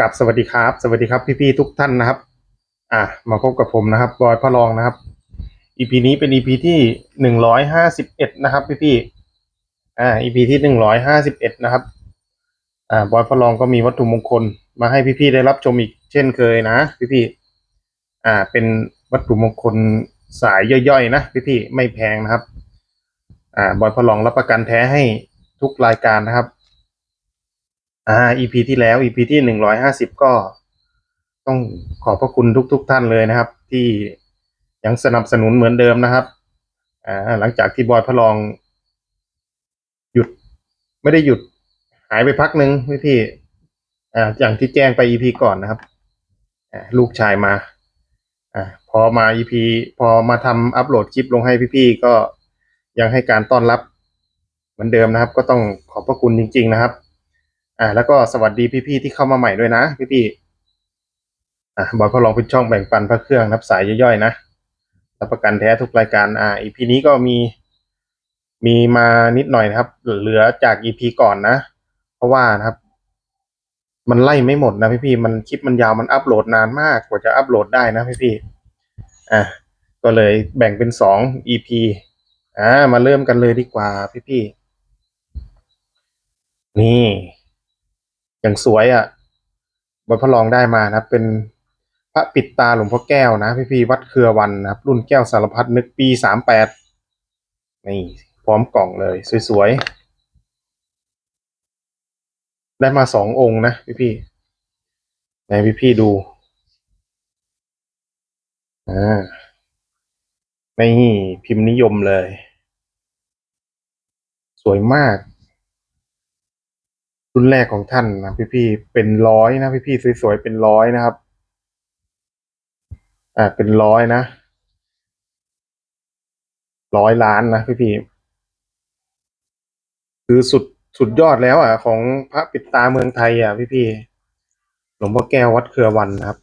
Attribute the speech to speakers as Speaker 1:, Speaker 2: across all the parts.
Speaker 1: กับสวัสดีครับ สวัสดีครับพี่ๆทุกท่านนะครับ อะมาพบกับผมนะครับบอยพระรองนะครับ EP นี้เป็น EP ที่หนึ่งร้อยห้าสิบเอ็ดนะครับพี่ๆอ่า EP ที่หนึ่งร้อยห้าสิบเอ็ดนะครับ อ่าบอยพระรองก็มีวัตถุมงคล มาให้พี่ๆได้รับชมอีกเช่นเคยนะพี่ๆอ่า เป็นวัตถุมงคลสายย่อยๆนะพี่ๆไม่แพงนะครับ อ่าบอยพระรองรับประกันแท้ให้ทุกรายการนะครับ อ่า EP ที่แล้ว EP ที่หนึ่งร้อยห้าสิบก็ต้องขอบพระคุณทุกๆทท่านเลยนะครับ ที่ยังสนับสนุนเหมือนเดิมนะครับอ่าหลังจากที่บอยพระรอง หยุดไม่ได้หยุดหายไปพักหนึ่งพี่พี่อ่าอย่างที่แจ้งไป EP ก่อนนะครับอ่าลูกชายมาอ่าพอมา EP พอมาทำอัปโหลดคลิปลงให้พี่ๆก็ยังให้การต้อนรับเหมือนเดิมนะครับ ก็ต้องขอบพระคุณจริง ๆ นะครับ อ่าแล้วก็สวัสดีพี่ๆที่เข้ามาใหม่ด้วยนะพี่ๆอ่าบอยพอลองเป็นช่องแบ่งปันพระเครื่องรับสายย่อยๆนะรับประกันแท้ทุกรายการอ่า EP นี้ก็มีมีมานิดหน่อยนะครับ เหลือจาก EP ก่อนนะ เพราะว่านะครับ มันไล่ไม่หมดนะพี่ๆมันคลิปมันยาวมันอัปโหลดนานมากกว่าจะอัปโหลดได้นะพี่ๆอะก็เลยแบ่งเป็นสอง EP อ่ามาเริ่มกันเลยดีกว่าพี่ๆนี่ อย่างสวยอะ่ะบนพระรองได้มานะครับ เป็นพระปิดตาหลวงพ่อแก้วนะ พี่พี่ๆวัดเครือวันนะครับ รุ่นแก้วสารพัดนึกปีสามแปดนี่พร้อมกล่องเลย สวยๆ ได้มาสององค์นะพี่พี่ๆไหนพี่พี่ๆดูอ่านี่พิมพ์นิยมเลย สวยมาก รุ่นแรกของท่านนะพี่ๆเป็นร้อยนะพี่ๆสวยๆเป็นร้อยนะครับ อ่าเป็นร้อยนะร้อยล้านนะพี่ๆคือสุดสุดยอดแล้วอะ ของพระปิดตาเมืองไทยอะพี่ๆหลวงพ่อแก้ววัดเครือวันนะครับ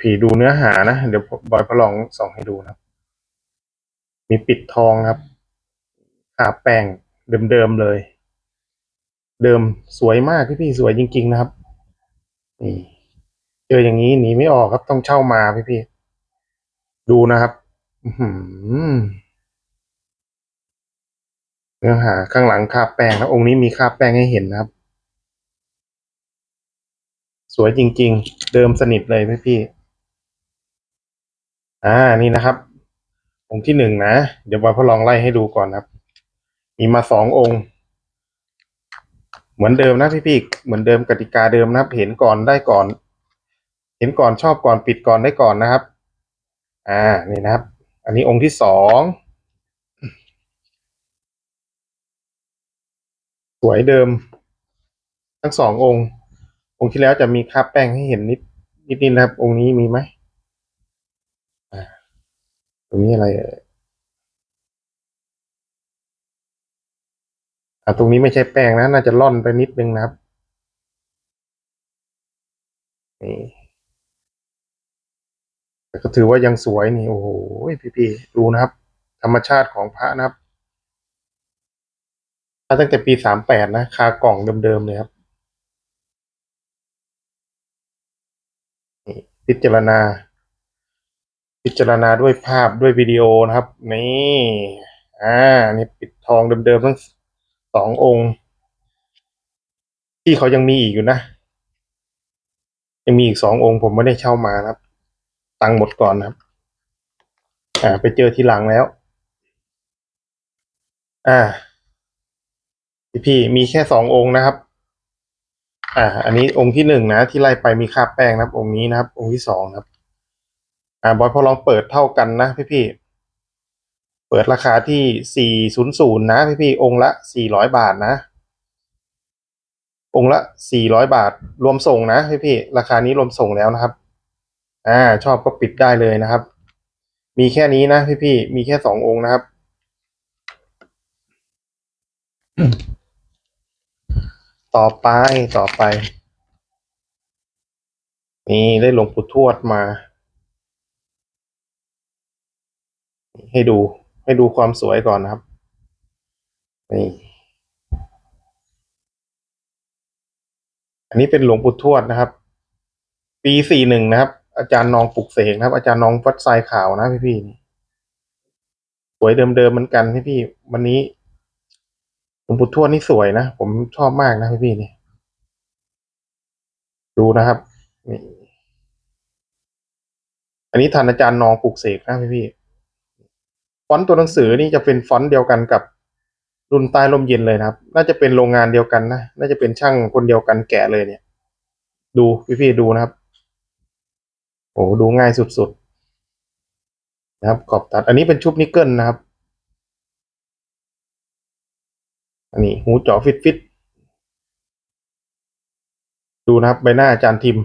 Speaker 1: พี่ๆดูเนื้อหานะเดี๋ยวบอยพระลองส่องให้ดูนะครับมีปิดทองครับขาแป้งเดิมๆเลย เดิมสวยมากพี่พี่ๆสวยจริง ๆ นะครับนี่เจออย่างนี้หนีไม่ออกครับต้องเช่ามาพี่พี่ๆดูนะครับอื้อหือเนื้อหาข้างหลังคาแป้งนะองค์นี้มีคาแป้งให้เห็นนะครับ สวยจริง ๆ เดิมสนิทเลยพี่พี่ๆอ่านี่นะครับองค์ที่หนึ่งนะ เดี๋ยวบอยพอลองไล่ให้ดูก่อนครับ มีมาสององค์ เหมือนเดิมนะพี่พี่ๆเหมือนเดิมกติกาเดิมนะครับ เห็นก่อนได้ก่อน เห็นก่อนชอบก่อนปิดก่อนได้ก่อนนะครับ อ่านี่นะครับ อันนี้องค์ที่สองสวยเดิม ทั้งสององค์ องค์ที่แล้วจะมีคราบแป้งให้เห็นนิดนิดนิดนะครับ องค์นี้มีไหมอ่าตรงนี้อะไรเอ่ย อ่าตรงนี้ไม่ใช่แป้งนะ น่าจะล่อนไปนิดนึงนะครับนี่แต่ก็ถือว่ายังสวยนี่ โอ้โหพี่ๆดูนะครับ ธรรมชาติของพระนะครับพระตั้งแต่ปีสามแปดนะ คากล่องเดิมๆเลยครับนี่พิจารณา พิจารณาด้วยภาพด้วยวิดีโอนะครับ นี่ อ่า นี่ปิดทองเดิมๆทั้ง สององค์ ที่เขายังมีอีกอยู่นะ ยังมีอีกสององค์ผมไม่ได้เช่ามานะครับ ตังค์หมดก่อนนะครับ อ่า ไปเจอทีหลังแล้ว อ่าพี่พี่มีแค่สององค์นะครับ อ่า อันนี้องค์ที่หนึ่งนะ ที่ไล่ไปมีคาบแป้งนะครับ องค์นี้นะครับ องค์ที่สองครับ อ่าบอยพอลองเปิดเท่ากันนะพี่พี่ เปิดราคาที่สี่ศูนย์ศูนย์นะพี่พี่องค์ละสี่ร้อยบาทนะ องค์ละสี่ร้อยบาท รวมส่งนะพี่พี่ราคานี้รวมส่งแล้วนะครับ อ่า ชอบก็ปิดได้เลยนะครับ มีแค่นี้นะพี่พี่มีแค่สององค์นะครับ ต่อไปต่อไป นี่ได้หลวงปู่ทวดมา ให้ดู ให้ดูความสวยก่อนนะครับ นี่ อันนี้เป็นหลวงปู่ทวดนะครับ ปีสี่หนึ่งนะครับ อาจารย์นองปลุกเสกนะครับ อาจารย์นองวัดทรายขาวนะพี่พี่ๆสวยเดิมๆเหมือนกันพี่พี่ๆวันนี้หลวงปู่ทวดนี่สวยนะ ผมชอบมากนะพี่พี่ๆนี่ดูนะครับนี่อันนี้ทันอาจารย์นองปลุกเสกนะพี่พี่ๆ ฟอนต์ตัวหนังสือนี่จะเป็นฟอนต์เดียวกันกับรุ่นใต้ลมเย็นเลยนะครับ น่าจะเป็นโรงงานเดียวกันนะ น่าจะเป็นช่างคนเดียวกันแกะเลยเนี่ย ดูพี่ๆดูนะครับ โอ้ดูง่ายสุดๆ นะครับ ขอบตัด อันนี้เป็นชุบนิกเกิลนะครับ อันนี้หูเจาะฟิตฟิตดูนะครับ ใบหน้าอาจารย์ทิม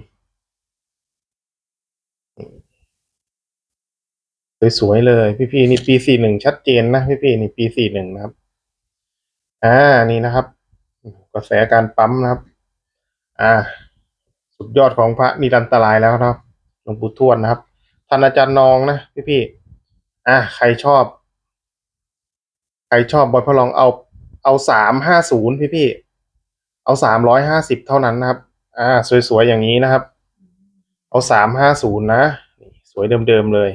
Speaker 1: สวยๆเลย พี่ๆนี่ปีสี่หนึ่งชัดเจนนะพี่ๆนี่ปีสี่หนึ่งนะครับ อ่านี่นะครับกระแสการปั๊มนะครับ อ่า สุดยอดของพระนิรันตรายแล้วครับหลวงปู่ทวดนะครับท่านอาจารย์นองนะพี่ๆอ่าใครชอบ ใครชอบบอยพระลองเอาเอาสามห้าศูนย์พี่ๆเอาสามร้อยห้าสิบเท่านั้นนะครับ อ่า สวยๆอย่างนี้นะครับ เอาสามห้าศูนย์นะ สวยเดิมๆเลย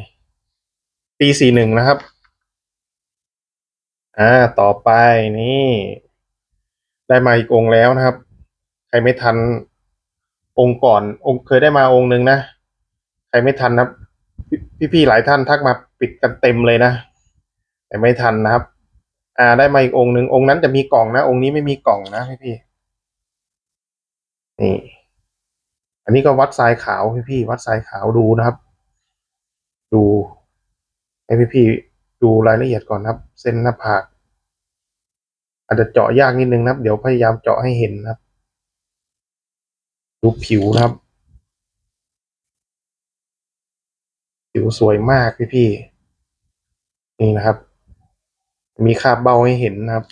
Speaker 1: ปีสี่หนึ่งนะครับ อ่า ต่อไปนี่ ได้มาอีกองค์แล้วนะครับ ใครไม่ทันองค์ก่อน องค์เคยได้มาองค์หนึ่งนะ ใครไม่ทันนะครับพี่พี่ๆหลายท่านทักมาปิดกันเต็มเลยนะ แต่ไม่ทันนะครับ อ่า ได้มาอีกองค์หนึ่งองค์นั้นจะมีกล่องนะ องค์นี้ไม่มีกล่องนะพี่พี่ๆนี่ อันนี้ก็วัดทรายขาวพี่พี่ๆวัดทรายขาวดูนะครับ ดู ให้พี่พี่ๆดูรายละเอียดก่อนครับ เส้นหน้าผากอาจจะเจาะยากนิดนึงนะครับ เดี๋ยวพยายามเจาะให้เห็นนะครับ ดูผิวนะครับ ผิวสวยมากพี่พี่ๆนี่นะครับ มีคาบเบาให้เห็นนะครับ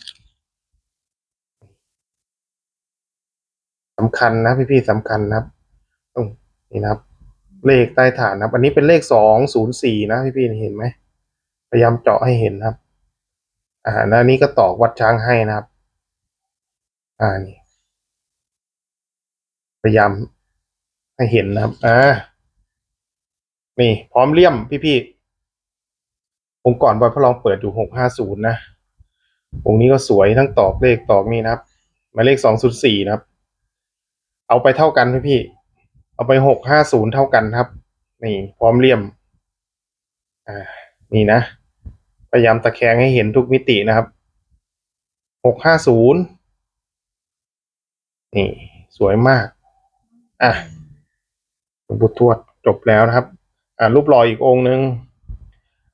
Speaker 1: สำคัญนะพี่พี่ๆสำคัญนะครับนี่นะครับ เลขใต้ฐานนะครับ อันนี้เป็นเลขสองศูนย์สี่นะพี่พี่ๆเห็นไหม ยายามเจาะให้เห็นนะครับ อ่าแล้วนี้ก็ตอกวัดช้างให้นะครับ อ่านี่พยายามให้เห็นนะครับ อ่า นี่ พร้อมเลี่ยมพี่ๆองค์ก่อนบอยพระลองเปิดอยู่หกห้าศูนย์นะ องค์นี้ก็สวยทั้งตอกเลขตอกนี่นะครับหมายเลขสองศูนย์สี่นะครับ เอาไปเท่ากันพี่ๆเอาไปหกห้าศูนย์เท่ากันครับ นี่ พร้อมเลี่ยม อ่า นี่นะ พยายามตะแคงให้เห็นทุกมิตินะครับหกห้าศูนย์นี่ สวยมาก อะหลวงปู่ทวดจบแล้วนะครับ อ่ารูปหล่ออีกองค์หนึ่ง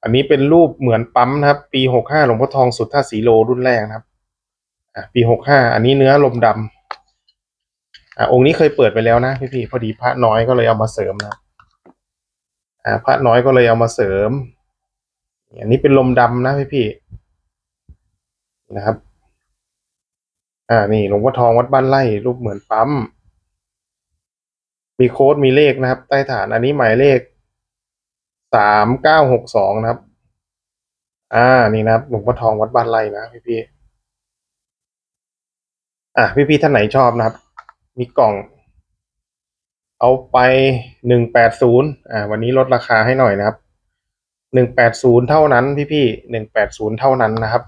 Speaker 1: อันนี้เป็นรูปเหมือนปั๊มนะครับ ปีหกห้าหลวงพ่อทองสุทธาสีโลรุ่นแรกนะครับ อ่าปีหกห้าอันนี้เนื้อลมดำอ่าองค์นี้เคยเปิดไปแล้วนะพี่พี่ๆพอดีพระน้อยก็เลยเอามาเสริมนะ อ่าพระน้อยก็เลยเอามาเสริม อันนี้เป็นลมดำนะพี่พี่นะครับ อ่านี่หลวงพ่อทองวัดบ้านไร่รูปเหมือนปั๊ม มีโค้ดมีเลขนะครับ ใต้ฐานอันนี้หมายเลขสามเก้าหกสองนะครับ อ่านี่นะครับหลวงพ่อทองวัดบ้านไร่นะพี่พี่อะพี่พี่ท่านไหนชอบนะครับ มีกล่อง เอาไปหนึ่งแปดศูนย์อ่า วันนี้ลดราคาให้หน่อยนะครับ หนึ่งแปดศูนย์เท่านั้นพี่พี่หนึ่งแปดศูนย์เท่านั้นนะครับ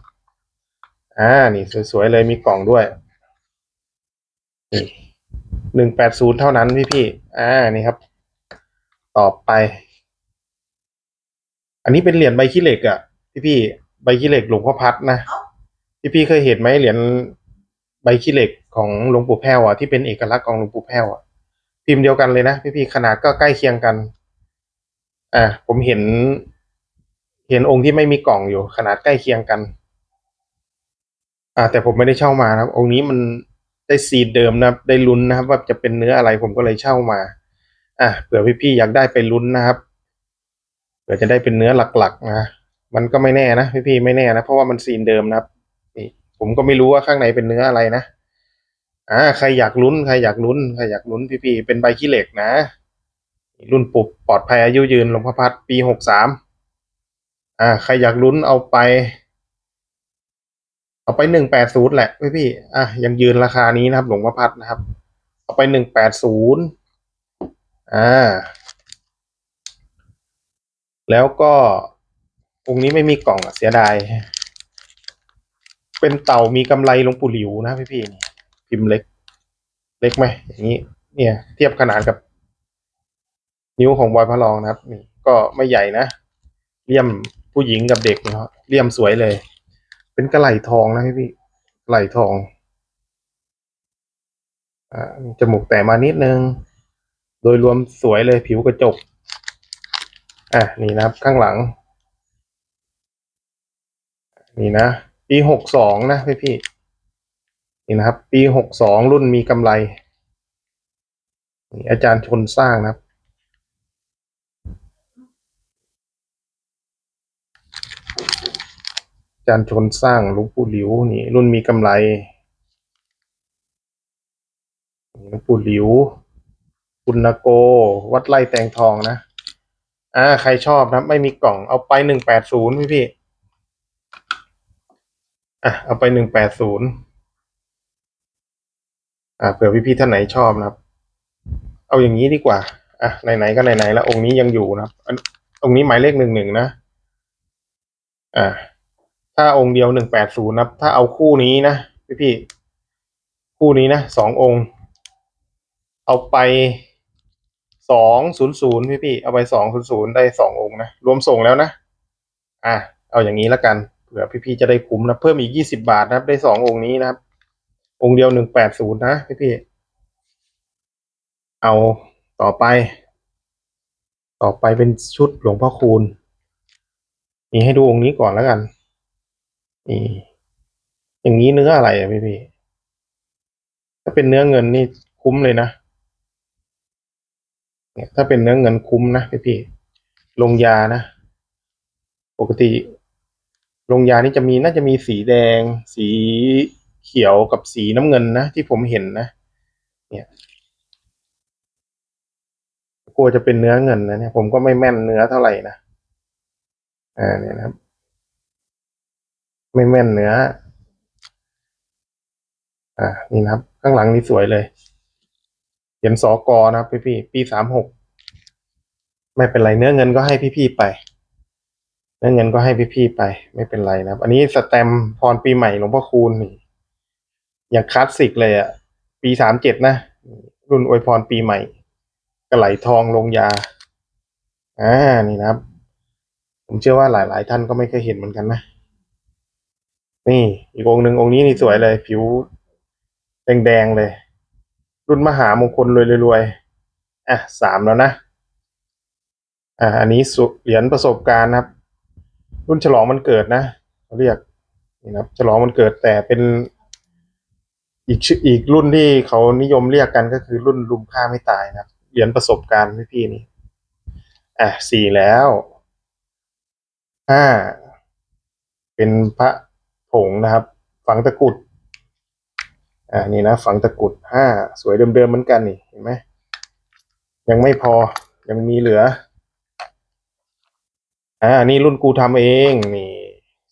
Speaker 1: อ่า นี่สวยๆเลยมีกล่องด้วยหนึ่งแปดศูนย์เท่านั้นพี่พี่ อ่า นี่ครับ ต่อไป อันนี้เป็นเหรียญใบขี้เหล็กอะพี่พี่ใบขี้เหล็กหลวงพ่อพัดนะ พี่พี่เคยเห็นไหมเหรียญใบขี้เหล็กของหลวงปู่แพ้วอะที่เป็นเอกลักษณ์ของหลวงปู่แพ้วอะพิมพ์เดียวกันเลยนะพี่พี่ขนาดก็ใกล้เคียงกัน อ่าผมเห็น เห็นองค์ที่ไม่มีกล่องอยู่ขนาดใกล้เคียงกัน อ่า แต่ผมไม่ได้เช่ามานะครับ องค์นี้มันได้ซีดเดิมนะครับ ได้ลุ้นนะครับ ว่าจะเป็นเนื้ออะไรผมก็เลยเช่ามา อะเผื่อพี่ๆอยากได้ไปลุ้นนะครับเผื่อจะได้เป็นเนื้อหลักๆนะมันก็ไม่แน่นะพี่ๆไม่แน่นะเพราะว่ามันซีนเดิมนะครับนี่ผมก็ไม่รู้ว่าข้างในเป็นเนื้ออะไรนะอ่าใครอยากลุ้นใครอยากลุ้นใครอยากลุ้นพี่ๆเป็นใบขี้เหล็กนะ รุ่นปุบปลอดภัยอายุยืนหลวงพ่อพัดปีหกสาม อ่าใครอยากลุ้นเอาไป เอาไปหนึ่งแปดศูนย์แหละพี่พี่ อะยังยืนราคานี้นะครับ หลวงพ่อพัดนะครับ เอาไปหนึ่งแปดศูนย์อ่า แล้วก็องค์นี้ไม่มีกล่องอะเสียดาย เป็นเต่ามีกำไรหลวงปู่หลิวนะพี่พี่นี่พิมพ์เล็ก เล็กไหมอย่างนี้ เนี่ย เทียบขนาดกับ นิ้วของบอยพระรองนะครับ นี่ก็ไม่ใหญ่นะเลี่ยม ผู้หญิงกับเด็กนะครับเลี่ยมสวยเลย เป็นกระไหล่ทองนะพี่พี่กระไหล่ทองอ่าจมูกแต่มานิดนึง โดยรวมสวยเลยผิวกระจก อะนี่นะครับข้างหลัง นี่นะ ปีหกสองนะพี่พี่นี่นะครับ ปีหกสองรุ่นมีกำไรนี่อาจารย์ชนสร้างนะครับ อา จารชนสร้างหลวงปู่หลิวนี่รุ่นมีกำไรหลวงปู่หลิวปุณโก วัดไร่แตงทองนะ อ่า ใครชอบนะครับไม่มีกล่องเอาไปหนึ่งแปดศูนย์พี่พี่ อะ เอาไปหนึ่งแปดศูนย์อ่าเผื่อพี่พี่ท่านไหนชอบนะครับ เอาอย่างนี้ดีกว่า อะ ไหนๆก็ไหนๆแล้วองค์นี้ยังอยู่นะครับอันองค์นี้หมายเลขหนึ่งหนึ่งนะ อ่า ถ้าองค์เดียวหนึ่งแปดศูนย์นะถ้าเอาคู่นี้นะพี่พี่คู่นี้นะสององค์ เอาไปสองศูนย์ศูนย์พี่พี่เอาไปสองศูนย์ศูนย์ได้สององค์นะรวมส่งแล้วนะ อะเอาอย่างนี้ละกันเผื่อพี่พี่จะได้คุ้มนะเพิ่มอีกยี่สิบาทนะครับ ได้สององค์นี้นะครับ องค์เดียวหนึ่งแปดศูนย์นะพี่พี่เอาต่อไป ต่อไปเป็นชุดหลวงพ่อคูณนี่ให้ดูองค์นี้ก่อนแล้วกัน นี่ อย่างนี้เนื้ออะไรอะพี่พี่ ถ้าเป็นเนื้อเงินนี่คุ้มเลยนะ เนี่ย ถ้าเป็นเนื้อเงินคุ้มนะพี่พี่ ลงยานะ ปกติ ลงยานี่จะมีน่าจะมีสีแดง สีเขียวกับสีน้ำเงินนะที่ผมเห็นนะ เนี่ยกลัวจะเป็นเนื้อเงินนะเนี่ยผมก็ไม่แม่นเนื้อเท่าไหร่นะ อ่าเนี่ยนะครับ ไม่แม่นเนื้อ อ่า นี่นะครับ ข้างหลังนี่สวยเลยเขียนสอกอนะครับพี่พี่ปีสามหกไม่เป็นไรเนื้อเงินก็ให้พี่ๆไป เนื้อเงินก็ให้พี่ๆไป ไม่เป็นไรนะครับ อันนี้สแตมพรปีใหม่หลวงพ่อคูณนี่อย่างคลาสสิกเลยอะ ปีสามเจ็ดนะ รุ่นอวยพรปีใหม่กระไหลทองลงยา อ่า นี่นะครับ ผมเชื่อว่าหลาย ๆ ท่านก็ไม่เคยเห็นเหมือนกันนะ นี่อีกองค์หนึ่งองค์นี้นี่สวยเลย ผิวแดงๆเลย รุ่นมหามงคลรวยรวยๆอะสามแล้วนะ อ่าอันนี้สุเหรียญประสบการณ์ครับ รุ่นฉลองมันเกิดนะเขาเรียกนี่นะครับ ฉลองมันเกิดแต่เป็น อีกชื่ออีกรุ่นที่เขานิยมเรียกกันก็คือรุ่นลุมฆ่าไม่ตายนะครับเหรียญประสบการณ์พี่พี่ๆนี่อะสี่แล้วห้าเป็นพระ ผงนะครับ ฝังตะกุดอ่านี่นะฝังตะกุดห้าสวยเดิมๆเหมือนกันนี่เห็นไหมยังไม่พอยังมีเหลืออ่านี่รุ่นกูทำเองนี่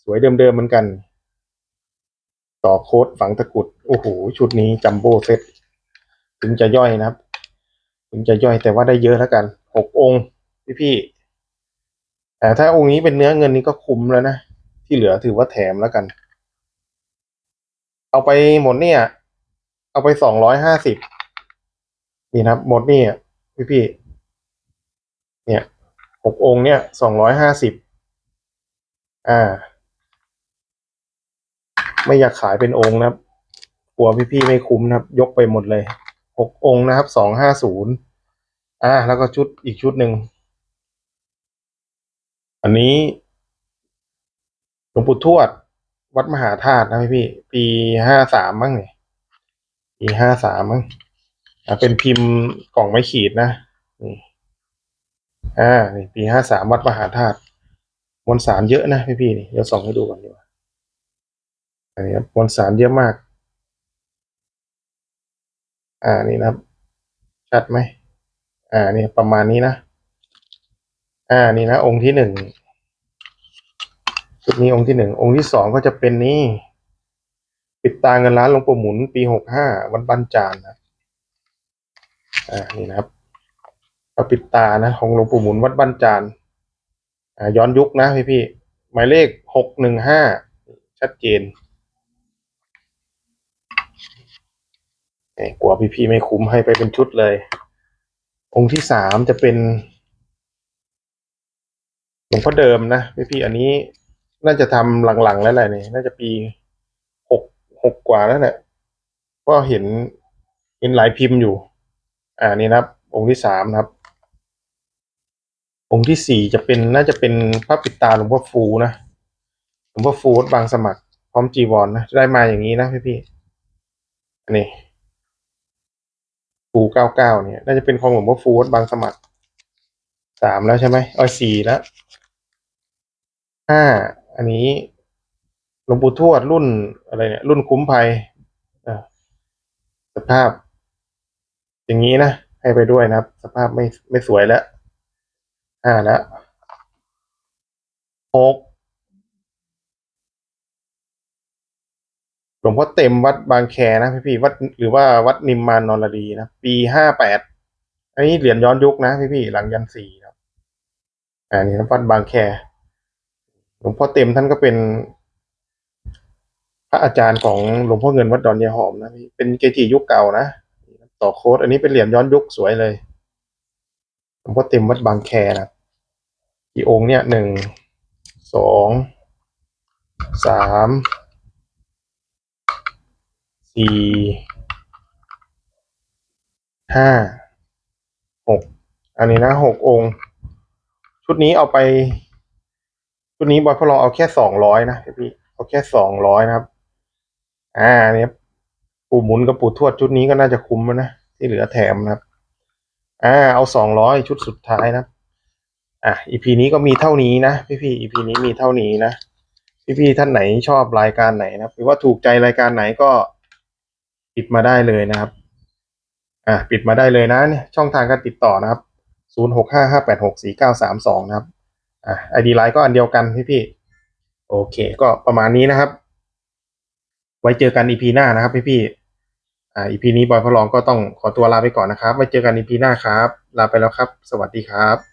Speaker 1: สวยเดิมๆเหมือนกัน ต่อโค้ดฝังตะกุดโอ้โหชุดนี้จัมโบ้เซ็ตถึงจะย่อยนะครับ ถึงจะย่อยแต่ว่าได้เยอะแล้วกันหกองค์พี่ๆแต่ถ้าองค์นี้เป็นเนื้อเงินนี่ก็คุ้มแล้วนะ ที่เหลือถือว่าแถมแล้วกัน เอาไปหมดเนี่ย เอาไปสองร้อยห้าสิบนี่นะครับหมดนี่พี่พี่เนี่ยหกองเนี่ยสองร้อยห้าสิบอ่า ไม่อยากขายเป็นองค์นะครับกลัวพี่ๆไม่คุ้มนะครับ ยกไปหมดเลยหกองนะครับสองห้าศูนย์อ่า แล้วก็ชุดอีกชุดหนึ่ง อันนี้หลวงปู่ทวด วัดมหาธาตุนะพี่พี่ ปีห้าสามมั้งเนี่ยปีห้าสามมั้งอ่าเป็นพิมพ์กล่องไม้ขีดนะนี่อ่านี่ปีห้าสามวัดมหาธาตุมวลสารเยอะนะพี่พี่นี่เดี๋ยวส่องให้ดูก่อนดีกว่าอันนี้ครับมวลสารเยอะมาก อ่านี่นะครับ ชัดไหมอ่านี่ประมาณนี้นะ อ่านี่นะ องค์ที่หนึ่ง ชุดนี้องค์ที่หนึ่งองค์ที่สองก็จะเป็นนี่ปิดตาเงินล้านหลวงปู่หมุนปีหกห้าวันบันจานนะอ่านี่นะครับพระปิดตานะของหลวงปู่หมุนวัดบ้านจานอ่าย้อนยุคนะพี่พี่ๆหมายเลขหกหนึ่งห้าชัดเจนเอ้กลัวพี่พี่ๆไม่คุ้มให้ไปเป็นชุดเลย องค์ที่สามจะเป็นหลวงพ่อเดิมนะพี่พี่ๆอันนี้ น่าจะทำหลังๆแล้วแหละนี่น่าจะปีหกหกกว่าแล้วแหละก็เห็นเห็นหลายพิมพ์อยู่ อ่านี่นะครับ องค์ที่สามนะครับ องค์ที่สี่จะเป็นน่าจะเป็นพระปิดตาหลวงพ่อฟูนะหลวงพ่อฟูวัดบางสมัคร พร้อมจีวรนนะได้มาอย่างนี้นะพี่พี่ๆอันนี้ฟูเก้าเก้าเนี่ย น่าจะเป็นของหลวงพ่อฟูวัดบางสมัครสามแล้วใช่ไหมเออสี่แล้วห้า อันนี้หลวงปู่ทวดรุ่นอะไรเนี่ย รุ่นคุ้มภัยสภาพ อย่างนี้นะ ให้ไปด้วยนะครับ สภาพไม่ไม่สวยแล้วห้าแล้วหกหลวงพ่อเต็มวัดบางแคนะพี่พี่วัดหรือว่าวัดนิมมานนรดีนะ ปีห้าแปดอันนี้เหรียญย้อนยุคนะพี่พี่หลังยันสี่ครับอ่านี่นะวัดบางแค หลวงพ่อเต็มท่านก็เป็น พระอาจารย์ของหลวงพ่อเงินวัดดอนยาหอมนะพี่เป็นเกจิยุคเก่านะต่อโค้ดอันนี้เป็นเหรียญย้อนยุคสวยเลยหลวงพ่อเต็มวัดบางแคนะกี่องค์เนี่ยหนึ่งสองสามสี่ห้าหกอันนี้นะหกองค์ ชุดนี้เอาไป ชุดนี้บอยพอลองเอาแค่สองร้อยนะพี่เอาแค่สองร้อยนะครับ อ่าอันนี้ปู่หมุนกับปู่ทวดชุดนี้ก็น่าจะคุ้มนะที่เหลือแถมนะครับ อ่า เอาสองร้อยชุดสุดท้ายนะอะ EP นี้ก็มีเท่านี้นะพี่พี่ EP นี้มีเท่านี้นะพี่พี่ๆท่านไหนชอบรายการไหนนะหรือว่าถูกใจรายการไหนก็ปิดมาได้เลยนะครับ อะปิดมาได้เลยนะเนี่ยช่องทางการติดต่อนะครับศูนย์หกห้าห้าแปดหกสี่เก้าสามสองนะครับ อะไอดีไลน์ก็อันเดียวกันพี่พี่ๆโอเค ก็ประมาณนี้นะครับ ไว้เจอกัน EP หน้านะครับพี่พี่ๆอ่า EP นี้บอยพลองก็ต้องขอตัวลาไปก่อนนะครับ ไว้เจอกัน EP หน้าครับ ลาไปแล้วครับ สวัสดีครับ